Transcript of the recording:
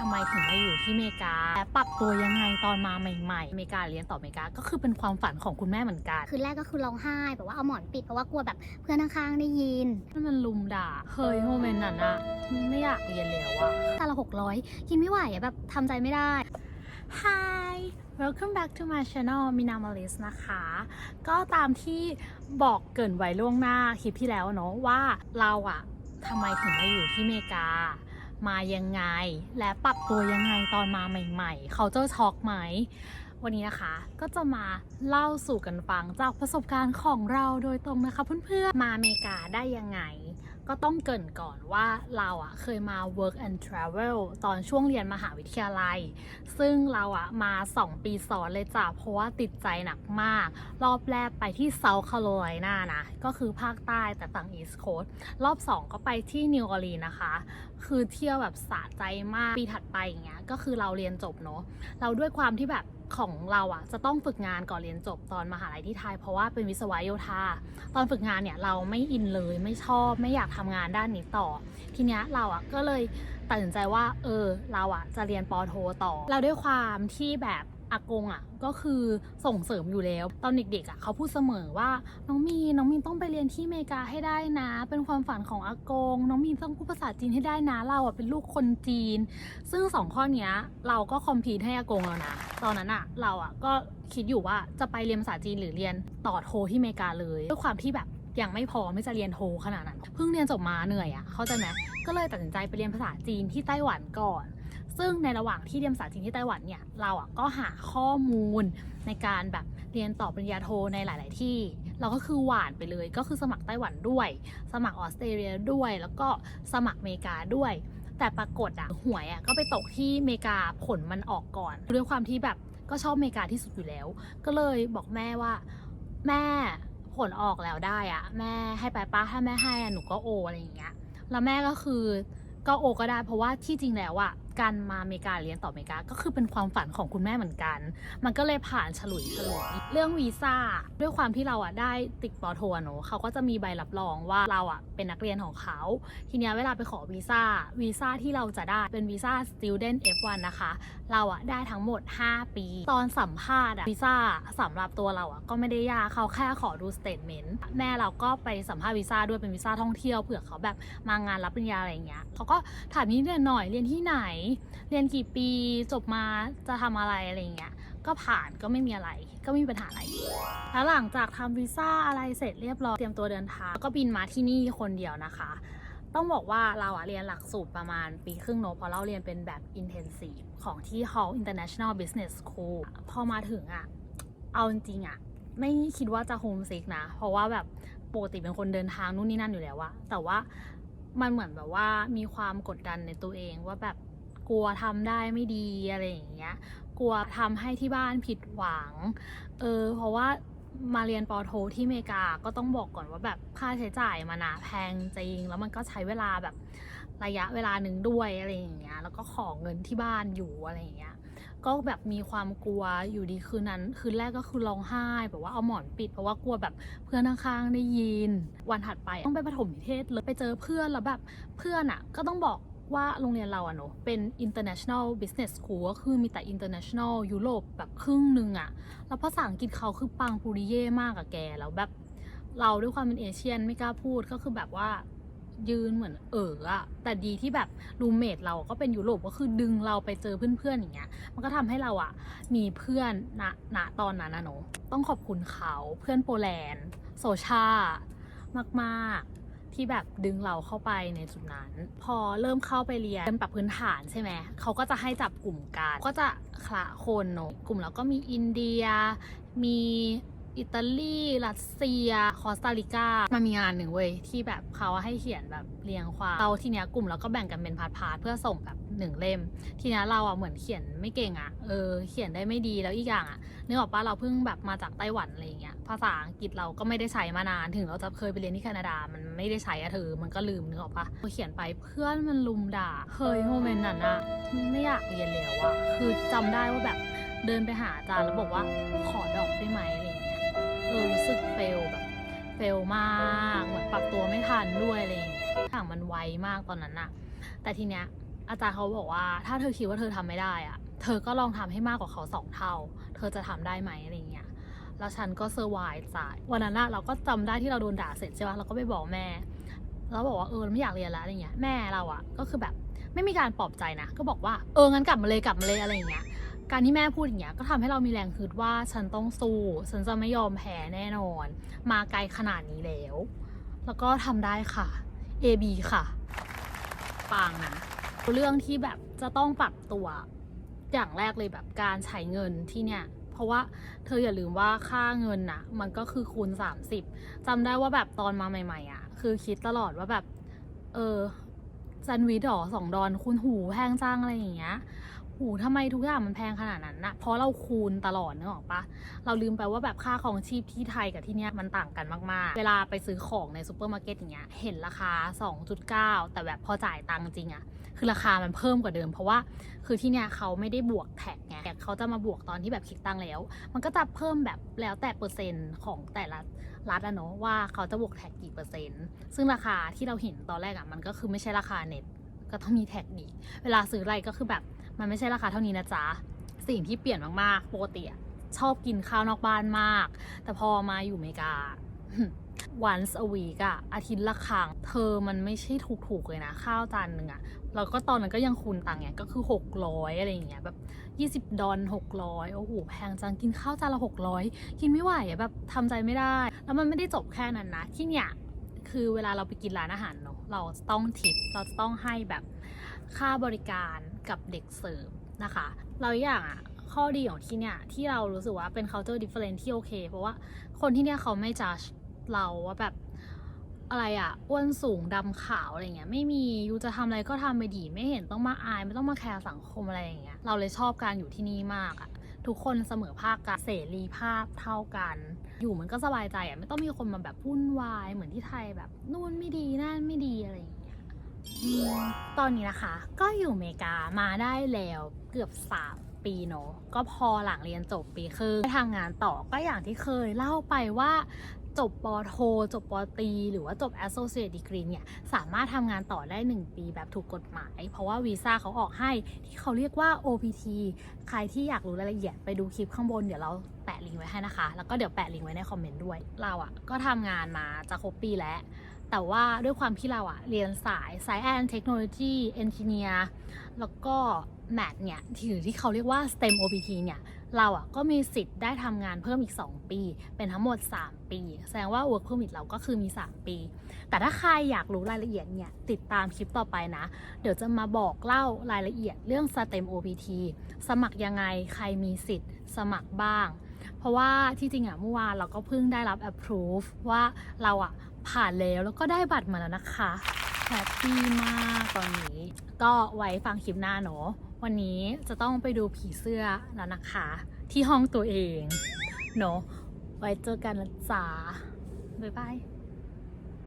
ทำไมถึงมาอยู่ที่อเมริกาและปรับตัวยังไงตอนมาใหม่ๆอเมริกาเรียนต่ออเมริกาก็คือเป็นความฝันของคุณแม่เหมือนกัน คืนแรกก็คือร้องไห้แบบว่าเอาหมอนปิดเพราะว่ากลัวแบบเพื่อนข้างๆได้ยินถ้ามันลุมด่าเฮ้ยโมเมนต์นั้นอะไม่อยากเรียนแล้วอะตาละหกร้อยกินไม่ไหวอะแบบทำใจไม่ได้ Hi welcome back to my channel มินามาลิสนะคะ ก็ตามที่บอกเกรินไว้ล่วงหน้าคลิปที่แล้วเนาะว่าเราอะทำไมถึงมาอยู่ที่อเมริกา มายังไง และปรับตัวยังไงตอนมาใหม่ ๆ เขาเจอช็อกไหม วันนี้นะคะก็จะมาเล่าสู่กันฟังจากประสบการณ์ของเราโดยตรงนะคะเพื่อนๆ มาอเมริกาได้ยังไง ก็ต้องเกินก่อนว่าเราอะเคยมา work and travel ตอนช่วงเรียนมหาวิทยาลัย ซึ่งเราอะมา 2 ปีซ้อนเลยจ้ะเพราะว่าติดใจหนักมาก รอบแรกไปที่ South Carolina นะ ก็คือภาคใต้แต่ฝั่ง East Coast รอบ 2 ก็ไปที่นิวออร์ลีนนะคะ คือเที่ยวแบบสะใจมาก ปีถัดไปอย่างเงี้ยก็คือเราเรียนจบเนาะเราด้วยความที่แบบ ของเราอะจะต้องฝึกงานก่อนเรียนจบตอนมหาลัยที่ไทยเพราะว่าเป็นวิศวะโยธา ตอนฝึกงานเนี่ยเราไม่อินเลยไม่ชอบไม่อยากทำงานด้านนี้ต่อ ทีเนี้ยเราอะก็เลยตัดสินใจว่าเออเราอะจะเรียนปโทต่อ เราด้วยความที่แบบ อากงอะก็คือส่งเสริมอยู่แล้ว ตอนเด็กๆอะเขาพูดเสมอว่าน้องมีนน้องมีนต้องไปเรียนที่อเมริกาให้ได้นะ เป็นความฝันของอากง น้องมีนต้องพูดภาษาจีนให้ได้นะเราอะเป็นลูกคนจีน ซึ่งสองข้อเนี้ยเราก็คอมพลีทให้อากงแล้วนะตอนนั้นอะเราอะก็คิดอยู่ว่าจะไปเรียนภาษาจีนหรือเรียนต่อโทที่อเมริกาเลยด้วยความที่แบบยังไม่พอไม่จะเรียนโทขนาดนั้นเพิ่งเรียนจบมาเหนื่อยอะเข้าใจไหมก็เลยตัดสินใจไปเรียนภาษาจีนที่ไต้หวันก่อน ซึ่งในระหว่างที่เรียนภาษาจีนที่ไต้หวันเนี่ยเราอะก็หาข้อมูลในการแบบเรียนต่อปริญญาโทในหลาย ๆ ที่ เราก็คือหวานไปเลย ก็คือสมัครไต้หวันด้วย สมัครออสเตรเลียด้วย แล้วก็สมัครอเมริกาด้วยแต่ปรากฏอะหวยอะก็ไปตกที่อเมริกาผลมันออกก่อนด้วยความที่แบบก็ชอบอเมริกาที่สุดอยู่แล้ว ก็เลยบอกแม่ว่า แม่ผลออกแล้วได้อะแม่ให้ไปป้าถ้าแม่ให้อะหนูก็โออะไรอย่างเงี้ยแล้วแม่ก็คือก็โอก็ได้เพราะว่าที่จริงแล้วอะการมาอเมริกาเรียนต่ออเมริกาก็คือเป็นความฝันของคุณแม่เหมือนกัน มันก็เลยผ่านฉลุยฉลุยเรื่องวีซ่าด้วยความที่เราอะได้ติดปอโทเนอะเขาก็จะมีใบรับรองว่าเราอะเป็นนักเรียนของเขา ทีนี้เวลาไปขอวีซ่าวีซ่าที่เราจะได้เป็นวีซ่า student F1 นะคะ เราอะได้ทั้งหมด 5 ปี ตอนสัมภาษณ์อะวีซ่าสำหรับตัวเราอะก็ไม่ได้ยากเขาแค่ขอดูสเตทเมนต์แม่เราก็ไปสัมภาษณ์วีซ่าด้วยเป็นวีซ่าท่องเที่ยวเผื่อเขาแบบมางานรับปริญญาอะไรอย่างเงี้ยเขาก็ถามนิดหน่อยเรียนที่ไหนเรียนกี่ปีจบมาจะทำอะไรอะไรเงี้ยก็ผ่านก็ไม่มีอะไร ก็ไม่มีปัญหาอะไร แล้วหลังจากทำวีซ่าอะไรเสร็จเรียบร้อยเตรียมตัวเดินทางก็บินมาที่นี่คนเดียวนะคะ ต้องบอกว่าเราอะเรียนหลักสูตรประมาณปีครึ่งเนอะเพราะเราเรียนเป็นแบบ intensive ของที่ Hall International Business School พอมาถึงอะเอาจริงอะไม่คิดว่าจะโฮมซิกนะ เพราะว่าแบบปกติเป็นคนเดินทางนู่นนี่นั่นอยู่แล้วอะแต่ว่ามันเหมือนแบบว่ามีความกดดันในตัวเองว่าแบบ กลัวทำได้ไม่ดีอะไรอย่างเงี้ย กลัวทำให้ที่บ้านผิดหวัง เออ เพราะว่ามาเรียนปอโทที่อเมริกาก็ต้องบอกก่อนว่าแบบค่าใช้จ่ายมันอะแพงจริง แล้วมันก็ใช้เวลาแบบระยะเวลาหนึ่งด้วยอะไรอย่างเงี้ย แล้วก็ขอเงินที่บ้านอยู่อะไรอย่างเงี้ย ก็แบบมีความกลัวอยู่ดีคืนนั้น คืนแรกก็คือร้องไห้แบบว่าเอาหมอนปิดเพราะว่ากลัวแบบเพื่อนข้างๆได้ยิน วันถัดไปต้องไปประถมนิเทศเลยไปเจอเพื่อนแล้วแบบเพื่อนอะก็ต้องบอก ว่าโรงเรียนเราอะเนอะเป็น international business school ก็คือมีแต่ international ยุโรปแบบครึ่งหนึ่งอะแล้วภาษาอังกฤษเขาคือปังปุริเย่มากอะแก แล้วแบบเราด้วยความเป็นเอเชียนไม่กล้าพูดก็คือแบบว่ายืนเหมือนเอออะแต่ดีที่แบบรูเมทเราก็เป็นยุโรปก็คือดึงเราไปเจอเพื่อนๆอย่างเงี้ย มันก็ทำให้เราอะมีเพื่อนณณตอนนั้นนะเนอะต้องขอบคุณเขาเพื่อนโปแลนด์ โซชามากๆ ที่แบบดึงเราเข้าไปในจุดนั้น พอเริ่มเข้าไปเรียนเป็นปรับพื้นฐานใช่ไหมเขาก็จะให้จับกลุ่มกันก็จะคละคนเนาะกลุ่มเราก็มีอินเดียมี อิตาลี รัสเซีย คอสตาริกา มันมีงานหนึ่งเว้ย ที่แบบเขาให้เขียนแบบเรียงความเราทีเนี้ยกลุ่มเราก็แบ่งกันเป็นพาร์ทๆเพื่อส่งแบบหนึ่งเล่ม ทีเนี้ยเราอะเหมือนเขียนไม่เก่งอะ เออ เขียนได้ไม่ดีแล้วอีกอย่างอะนึกออกปะเราเพิ่งแบบมาจากไต้หวันอะไรอย่างเงี้ย ภาษาอังกฤษเราก็ไม่ได้ใช้มานาน ถึงเราจะเคยไปเรียนที่แคนาดา มันไม่ได้ใช้อะเธอ มันก็ลืมนึกออกปะพอเขียนไปเพื่อนมันลุมด่า เฮ้ยโมเมนต์นั้นอะไม่อยากเรียนแล้วอะคือจำได้ว่าแบบเดินไปหาอาจารย์แล้วบอกว่าขอดอกได้ไหมอะไรเงี้ย เออรู้สึกเฟลแบบเฟลมากเหมือนปรับตัวไม่ทันด้วยอะไรอย่างเงี้ยอย่างมันไวมากตอนนั้นอะแต่ทีเนี้ยอาจารย์เขาบอกว่าถ้าเธอคิดว่าเธอทำไม่ได้อะเธอก็ลองทำให้มากกว่าเขาสองเท่า เธอจะทำได้ไหมอะไรเงี้ย แล้วฉันก็เซอร์ไวส์จ่ายวันนั้นอะเราก็จำได้ที่เราโดนด่าเสร็จใช่ปะเราก็ไปบอกแม่ แล้วบอกว่าเออไม่อยากเรียนแล้วอะไรเงี้ย แม่เราอะก็คือแบบไม่มีการปลอบใจนะ ก็บอกว่าเอองั้นกลับมาเลยกลับมาเลยอะไรเงี้ย การที่แม่พูดอย่างเงี้ยก็ทำให้เรามีแรงฮึดว่าฉันต้องสู้ ฉันจะไม่ยอมแพ้แน่นอน มาไกลขนาดนี้แล้ว แล้วก็ทำได้ค่ะ A B ค่ะ ปังนะเรื่องที่แบบจะต้องปรับตัวอย่างแรกเลยแบบการใช้เงินที่เนี่ย เพราะว่าเธออย่าลืมว่าค่าเงินน่ะมันก็คือคูณ 30จำได้ว่าแบบตอนมาใหม่ๆอะ คือคิดตลอดว่าแบบ เออแซนด์วิชหรอสองดอนคูณหูแพงจังอะไรอย่างเงี้ย หูทำไมทุกอย่างมันแพงขนาดนั้นนะเพราะเราคูณตลอดนึกออกปะเราลืมไปว่าแบบค่าของชีพที่ไทยกับที่เนี้ยมันต่างกันมาก ๆ เวลาไปซื้อของในซูเปอร์มาร์เก็ตอย่างเงี้ย เห็นราคา 2.9 แต่แบบพอจ่ายตังค์จริงอะคือราคามันเพิ่มกว่าเดิม เพราะว่าคือที่เนี้ยเขาไม่ได้บวกแท็กไงแต่เขาจะมาบวกตอนที่แบบคิดตังค์แล้ว มันก็จะเพิ่มแบบแล้วแต่เปอร์เซ็นต์ของแต่ละรัฐอะเนาะว่าเขาจะบวกแท็กกี่เปอร์เซ็นต์ ซึ่งราคาที่เราเห็นตอนแรกอะมันก็คือไม่ใช่ราคาเน็ตก็ต้องมีแท็กอีก เวลาซื้ออะไรก็คือแบบ มันไม่ใช่ราคาเท่านี้นะจ๊ะ สิ่งที่เปลี่ยนมากๆปกติชอบกินข้าวนอกบ้านมาก แต่พอมาอยู่อเมริกา once a week อะอาทิตย์ละครั้ง เธอมันไม่ใช่ถูกๆเลยนะ ข้าวจานหนึ่งอะแล้วก็ตอนนั้นก็ยังคูณตังค์ไงก็คือ 600 อะไรอย่างเงี้ยแบบ 20 ดอล600 โอ้โห แพงจัง กินข้าวจานละ 600 กินไม่ไหวอะแบบทำใจไม่ได้ แล้วมันไม่ได้จบแค่นั้นนะ ที่เนี่ย คือเวลาเราไปกินร้านอาหารเนาะเราจะต้องทิปเราจะต้องให้แบบ ค่าบริการกับเด็กเสร์ฟนะคะเราอย่างอะข้อดีของที่เนี่ยที่เรารู้สึกว่าเป็น culture different ที่โอเค เพราะว่าคนที่เนี่ยเขาไม่ judge เราว่าแบบอะไรอะอ้วนสูงดำขาวอะไรเงี้ยไม่มียูจะทำอะไรก็ทำไปดีไม่เห็นต้องมาอายไม่ต้องมาแคร์สังคมอะไรอย่างเงี้ยเราเลยชอบการอยู่ที่นี่มากอะทุกคนเสมอภาคกันเสรีภาพเท่ากัน อยู่มันก็สบายใจอะไม่ต้องมีคนมาแบบวุ่นวายเหมือนที่ไทยแบบนู่นไม่ดีนั่นไม่ดีอะไรอย่างเงี้ย ตอนนี้นะคะ ก็อยู่อเมริกามาได้แล้วเกือบ 3 ปีเนาะก็พอหลังเรียนจบปีครึ่งไปทำงานต่อก็อย่างที่เคยเล่าไปว่าจบปโท จบปตรีหรือว่าจบ associate degree เนี่ย สามารถทำงานต่อได้ 1 ปีแบบถูกกฎหมาย เพราะว่าวีซ่าเขาออกให้ที่เขาเรียกว่า OPT ใครที่อยากรู้รายละเอียดไปดูคลิปข้างบนเดี๋ยวเราแปะลิงก์ไว้ให้นะคะ แล้วก็เดี๋ยวแปะลิงก์ไว้ในคอมเมนต์ด้วย เราอะ่ะก็ทำงานมาจะครบปีแล้ว แต่ว่าด้วยความที่เราอะเรียนสาย Science and Technology Engineer แล้วก็ Math เนี่ยถือที่เขาเรียกว่า STEM OPT เนี่ยเราอะก็มีสิทธิ์ได้ทำงานเพิ่มอีก 2 ปี เป็นทั้งหมด 3 ปี แสดงว่า Work Permit เราก็คือมี 3 ปี แต่ถ้าใครอยากรู้รายละเอียดเนี่ยติดตามคลิปต่อไปนะ เดี๋ยวจะมาบอกเล่ารายละเอียดเรื่อง STEM OPT สมัครยังไงใครมีสิทธิ์ สมัครบ้าง เพราะว่าที่จริงอะเมื่อวานเราก็เพิ่งได้รับ approve ว่าเราอะ ผ่านแล้วแล้วก็ได้บัตรมาแล้วนะคะแฮปปี้มากตอนนี้ ก็ไว้ฟังคลิปหน้าเนาะวันนี้จะต้องไปดูผีเสื้อแล้วนะคะ ที่ห้องตัวเองเนาะไว้เจอกันนะจ๊ะบ๊ายบาย